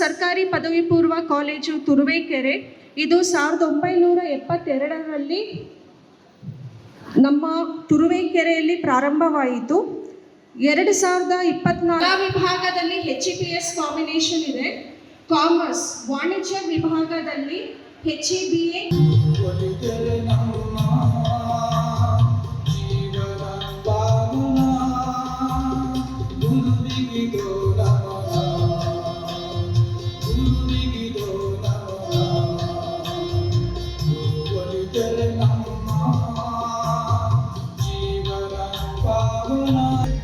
ಸರ್ಕಾರಿ ಪದವಿ ಪೂರ್ವ ಕಾಲೇಜು ತುರುವೇಕೆರೆ. ಇದು ಸಾವಿರದ ಒಂಬೈನೂರ ಎಪ್ಪತ್ತೆರಡರಲ್ಲಿ ನಮ್ಮ ತುರುವೇಕೆರೆಯಲ್ಲಿ ಪ್ರಾರಂಭವಾಯಿತು. ಎರಡು ಸಾವಿರದ ಇಪ್ಪತ್ನಾಲ್ಕ ವಿಭಾಗದಲ್ಲಿ H E P S combination ಇದೆ. ಕಾಮರ್ಸ್ ವಾಣಿಜ್ಯ ವಿಭಾಗದಲ್ಲಿ ಹೆಚ್ ಇ ಬಿ ಎ जीवन पावना